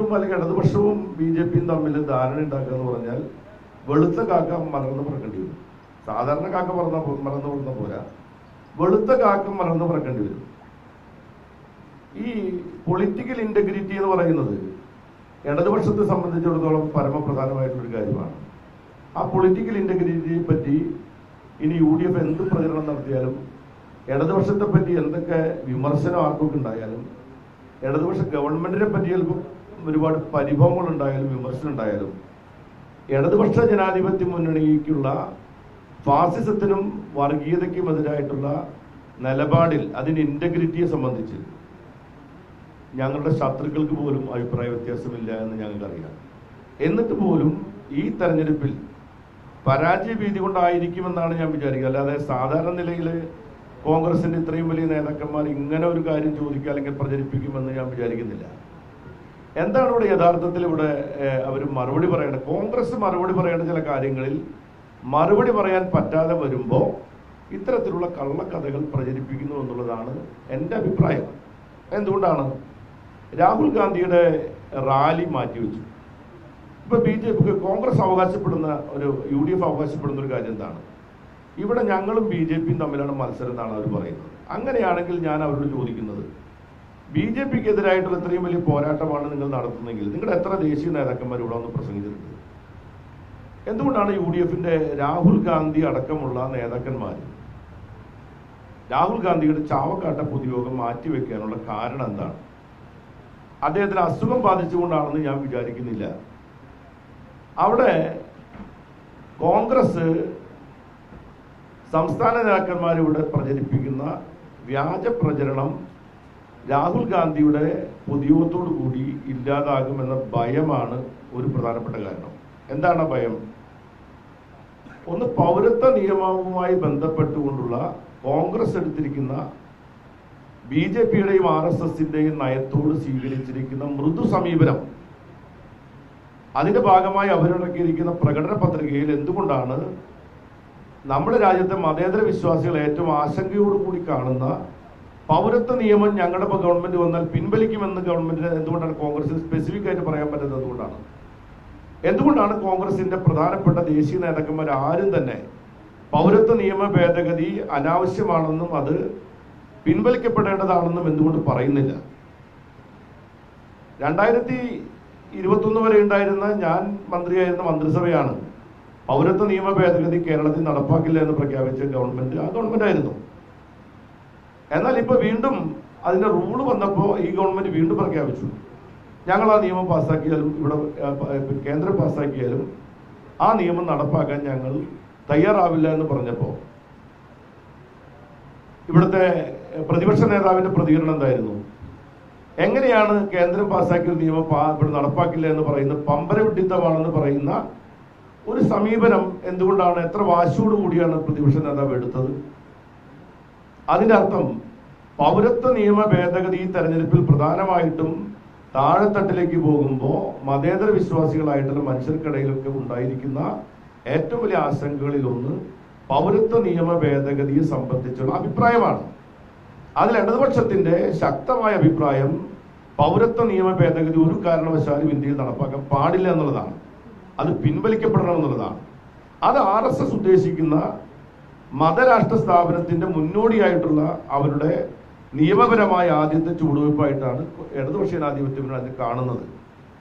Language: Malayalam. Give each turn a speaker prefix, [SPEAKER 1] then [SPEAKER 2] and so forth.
[SPEAKER 1] എം അല്ലെങ്കിൽ ഇടതുപക്ഷവും ബി ജെ പിയും തമ്മിൽ ധാരണ ഉണ്ടാക്കുക എന്ന് പറഞ്ഞാൽ വെളുത്ത കാക്ക മറന്ന് പറക്കേണ്ടി വരും. സാധാരണ കാക്ക മറന്ന മറന്നു പറഞ്ഞ പോരാ. വെളുത്ത കാക്ക മറന്ന് പറക്കേണ്ടി വരും. ഈ പൊളിറ്റിക്കൽ ഇന്റഗ്രിറ്റി എന്ന് പറയുന്നത് ഇടതുപക്ഷത്തെ സംബന്ധിച്ചിടത്തോളം പരമപ്രധാനമായിട്ടുള്ളൊരു കാര്യമാണ്. ആ പൊളിറ്റിക്കൽ ഇന്റഗ്രിറ്റിയെ പറ്റി ഇനി യു ഡി എഫ് എന്ത് പ്രചരണം നടത്തിയാലും ഇടതുപക്ഷത്തെ പറ്റി എന്തൊക്കെ വിമർശനം ആർക്കൊക്കെ ഉണ്ടായാലും ഇടതുപക്ഷ ഗവൺമെന്റിനെ പറ്റി ചിലപ്പോൾ ഒരുപാട് പരിഭവങ്ങൾ ഉണ്ടായാലും വിമർശനം ഉണ്ടായാലും ഇടതുപക്ഷ ജനാധിപത്യ മുന്നണിക്കുള്ള ഫാസിസത്തിനും വർഗീയതയ്ക്കും എതിരായിട്ടുള്ള നിലപാടിൽ അതിന് ഇന്റഗ്രിറ്റിയെ സംബന്ധിച്ച് ഞങ്ങളുടെ ശത്രുക്കൾക്ക് പോലും അഭിപ്രായ വ്യത്യാസമില്ല എന്ന് ഞങ്ങൾക്കറിയാം. എന്നിട്ട് പോലും ഈ തെരഞ്ഞെടുപ്പിൽ പരാജയ ഭീതി കൊണ്ടായിരിക്കുമെന്നാണ് ഞാൻ വിചാരിക്കുക. അല്ലാതെ സാധാരണ നിലയിൽ കോൺഗ്രസിന്റെ ഇത്രയും വലിയ നേതാക്കന്മാർ ഇങ്ങനെ ഒരു കാര്യം ചോദിക്കുക അല്ലെങ്കിൽ പ്രചരിപ്പിക്കുമെന്ന് ഞാൻ വിചാരിക്കുന്നില്ല. എന്താണ് ഇവിടെ യഥാർത്ഥത്തിൽ ഇവിടെ അവർ മറുപടി പറയേണ്ടത്? കോൺഗ്രസ് മറുപടി പറയേണ്ട ചില കാര്യങ്ങളിൽ മറുപടി പറയാൻ പറ്റാതെ വരുമ്പോൾ ഇത്തരത്തിലുള്ള കള്ളക്കഥകൾ പ്രചരിപ്പിക്കുന്നു എന്നുള്ളതാണ് എന്റെ അഭിപ്രായം. എന്തുകൊണ്ടാണ്? രാഹുൽ ഗാന്ധിയുടെ റാലി മാറ്റിവെച്ചു. ഇപ്പൊ ബി ജെ പിക്ക് കോൺഗ്രസ് അവകാശപ്പെടുന്ന ഒരു യു ഡി എഫ് അവകാശപ്പെടുന്ന ഒരു കാര്യം എന്താണ്? ഇവിടെ ഞങ്ങളും ബി ജെ പിയും തമ്മിലാണ് മത്സരം എന്നാണ് അവർ പറയുന്നത്. അങ്ങനെയാണെങ്കിൽ ഞാൻ അവരോട് ചോദിക്കുന്നത് ബി ജെ പിക്ക് എതിരായിട്ടുള്ള ഇത്രയും വലിയ പോരാട്ടമാണ് നിങ്ങൾ നടത്തുന്നതെങ്കിൽ നിങ്ങളുടെ എത്ര ദേശീയ നേതാക്കന്മാർ ഇവിടെ വന്ന് പ്രസംഗിച്ചിട്ടുണ്ട്? എന്തുകൊണ്ടാണ് യു ഡി എഫിന്റെ രാഹുൽ ഗാന്ധി അടക്കമുള്ള നേതാക്കന്മാർ രാഹുൽ ഗാന്ധിയുടെ ചാവക്കാട്ട പൊതുയോഗം മാറ്റിവെക്കാനുള്ള കാരണം എന്താണ്? അദ്ദേഹത്തിന് അസുഖം ബാധിച്ചുകൊണ്ടാണെന്ന് ഞാൻ വിചാരിക്കുന്നില്ല. അവിടെ കോൺഗ്രസ് സംസ്ഥാന നേതാക്കന്മാരിവിടെ പ്രചരിപ്പിക്കുന്ന വ്യാജ പ്രചരണം രാഹുൽ ഗാന്ധിയുടെ പൊതുയോഗത്തോടു കൂടി ഇല്ലാതാകുമെന്ന ഭയമാണ് ഒരു പ്രധാനപ്പെട്ട കാരണം. എന്താണ് ഭയം? ഒന്ന് പൗരത്വ നിയമവുമായി ബന്ധപ്പെട്ടുകൊണ്ടുള്ള കോൺഗ്രസ് എടുത്തിരിക്കുന്ന ബി ജെ പിയുടെയും ആർ എസ് എസിന്റെയും നയത്തോട് സ്വീകരിച്ചിരിക്കുന്ന മൃദു സമീപനം. അതിന്റെ ഭാഗമായി അവരിറക്കിയിരിക്കുന്ന പ്രകടന പത്രികയിൽ എന്തുകൊണ്ടാണ് നമ്മുടെ രാജ്യത്തെ മതേതര വിശ്വാസികൾ ഏറ്റവും ആശങ്കയോടുകൂടി കാണുന്ന പൗരത്വ നിയമം ഞങ്ങളുടെ ഗവൺമെന്റ് വന്നാൽ പിൻവലിക്കുമെന്ന് ഗവൺമെന്റിന് എന്തുകൊണ്ടാണ് കോൺഗ്രസിന് സ്പെസിഫിക് ആയിട്ട് പറയാൻ പറ്റുന്നത് എന്തുകൊണ്ടാണ് എന്തുകൊണ്ടാണ് കോൺഗ്രസിന്റെ പ്രധാനപ്പെട്ട ദേശീയ നേതാക്കന്മാർ ആരും തന്നെ പൗരത്വ നിയമ ഭേദഗതി അനാവശ്യമാണെന്നും അത് പിൻവലിക്കപ്പെടേണ്ടതാണെന്നും എന്തുകൊണ്ട് പറയുന്നില്ല? രണ്ടായിരത്തി ഇരുപത്തൊന്ന് വരെ ഉണ്ടായിരുന്ന ഞാൻ മന്ത്രിയായിരുന്ന മന്ത്രിസഭയാണ് പൗരത്വ നിയമ ഭേദഗതി കേരളത്തിൽ നടപ്പാക്കില്ല എന്ന് പ്രഖ്യാപിച്ച ഗവൺമെന്റ്. ആ ഗവൺമെന്റ് ആയിരുന്നു. എന്നാൽ ഇപ്പൊ വീണ്ടും അതിന്റെ റൂൾ വന്നപ്പോൾ ഈ ഗവൺമെന്റ് വീണ്ടും പ്രഖ്യാപിച്ചു. ഞങ്ങൾ ആ നിയമം പാസ്സാക്കിയാലും ഇവിടെ കേന്ദ്രം പാസ്സാക്കിയാലും ആ നിയമം നടപ്പാക്കാൻ ഞങ്ങൾ തയ്യാറാവില്ല എന്ന് പറഞ്ഞപ്പോൾ ഇവിടുത്തെ പ്രതിപക്ഷ നേതാവിന്റെ പ്രതികരണം എന്തായിരുന്നു? എങ്ങനെയാണ് കേന്ദ്രം പാസ്സാക്കിയ നിയമം ഇവിടെ നടപ്പാക്കില്ല എന്ന് പറയുന്ന പമ്പര വിഡിത്തമാണെന്ന് പറയുന്ന ഒരു സമീപനം എന്തുകൊണ്ടാണ് എത്ര വാശിയോടുകൂടിയാണ് പ്രതിപക്ഷ നേതാവ് എടുത്തത്? അതിന്റെ അർത്ഥം പൗരത്വ നിയമ ഭേദഗതി തെരഞ്ഞെടുപ്പിൽ പ്രധാനമായിട്ടും താഴെത്തട്ടിലേക്ക് പോകുമ്പോൾ മതേതര വിശ്വാസികളായിട്ടുള്ള മനുഷ്യർക്കിടയിലൊക്കെ ഉണ്ടായിരിക്കുന്ന ഏറ്റവും വലിയ ആശങ്കകളിലൊന്ന് പൗരത്വ നിയമ ഭേദഗതിയെ സംബന്ധിച്ചുള്ള അഭിപ്രായമാണ്. അതിൽ ഇടതുപക്ഷത്തിന്റെ ശക്തമായ അഭിപ്രായം പൗരത്വ നിയമ ഭേദഗതി ഒരു കാരണവശാലും ഇന്ത്യയിൽ നടപ്പാക്കാൻ പാടില്ല എന്നുള്ളതാണ്. അത് പിൻവലിക്കപ്പെടണം എന്നുള്ളതാണ്. അത് ആർ ഉദ്ദേശിക്കുന്ന മതരാഷ്ട്ര സ്ഥാപനത്തിന്റെ മുന്നോടിയായിട്ടുള്ള അവരുടെ നിയമപരമായ ആദ്യത്തെ ചുവടുവയ്പായിട്ടാണ് ഇടതുപക്ഷ ജനാധിപത്യം അതിനെ കാണുന്നത്.